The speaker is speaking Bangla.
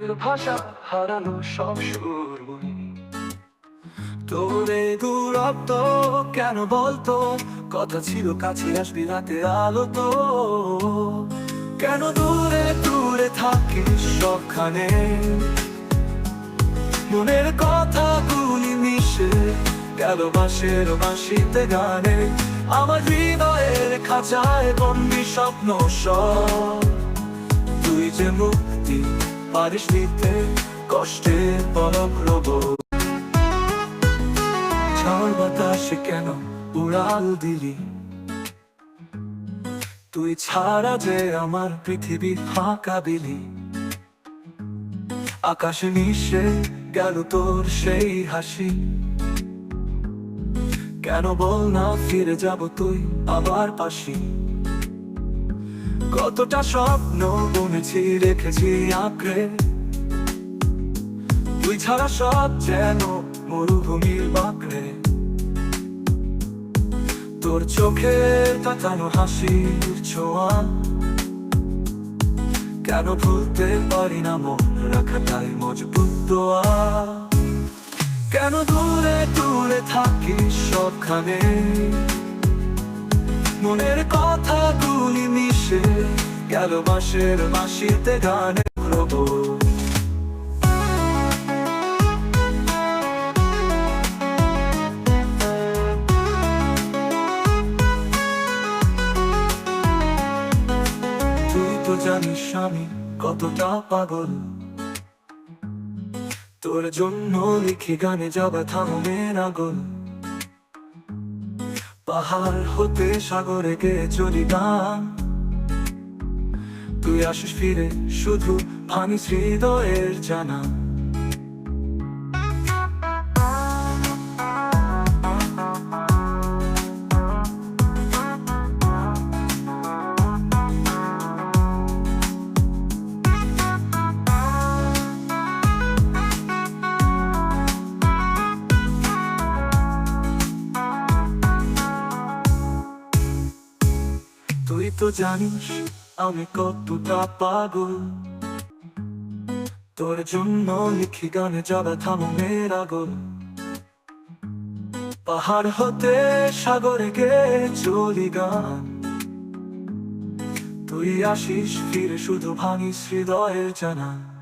ভাষা হারানো সব সুর তোরে কেন বলতো? কথা ছিল কাছে আসবি রাতে আলো তো। কেন দূরে দূরে থাকিস সবখানে? মনের কথা গুলি মিশে গেল বাঁশের বাঁশিতে গানে। আমার হৃদয়ের খাঁচায় বন্দি স্বপ্ন সব। তুই যে মুক্তি পারিস নিতে কষ্টের পরক রব ঝড় বাতাসে কেন উড়াল দিলি? তুই ছাড়া যে আমার পৃথিবী ফাঁকা বিলি। আকাশে মিশে গেল তোর সেই হাসি। কেন বল না ফিরে যাব তুই আবার পাশি? কতটা স্বপ্ন বুনেছি, রেখেছি আঁকড়ে। তুই ছাড়া সব যেন মরুভূমির বাঁকড়ে। তোর চোখে তাকানো হাসির ছোঁয়া। কেন ভুলতে পারি না মন রাখাটাই মজবুত দোয়া। কেন দূরে দূরে থাকিস সবখানে? মনের কথা গুলি মিশে গেল মাসের মাসিতে গানে তুই তো জানিস আমি কতটা পাগল। তোর জন্য লিখি গানে যাবা থামের আগল পাহাড় হতে সাগরে গে চলি গান তুই আসিস ফিরে শুধু ভাঙিস হৃদয়ের জানা। তুই তো জানিস আমি কতটা পাগল। তোর জন্য লিখি গানে যাবে মেয়ের আগল। পাহাড় হতে সাগরে গে চলি গান। তুই আসিস ফিরে শুধু ভাঙিস হৃদয়ের জানা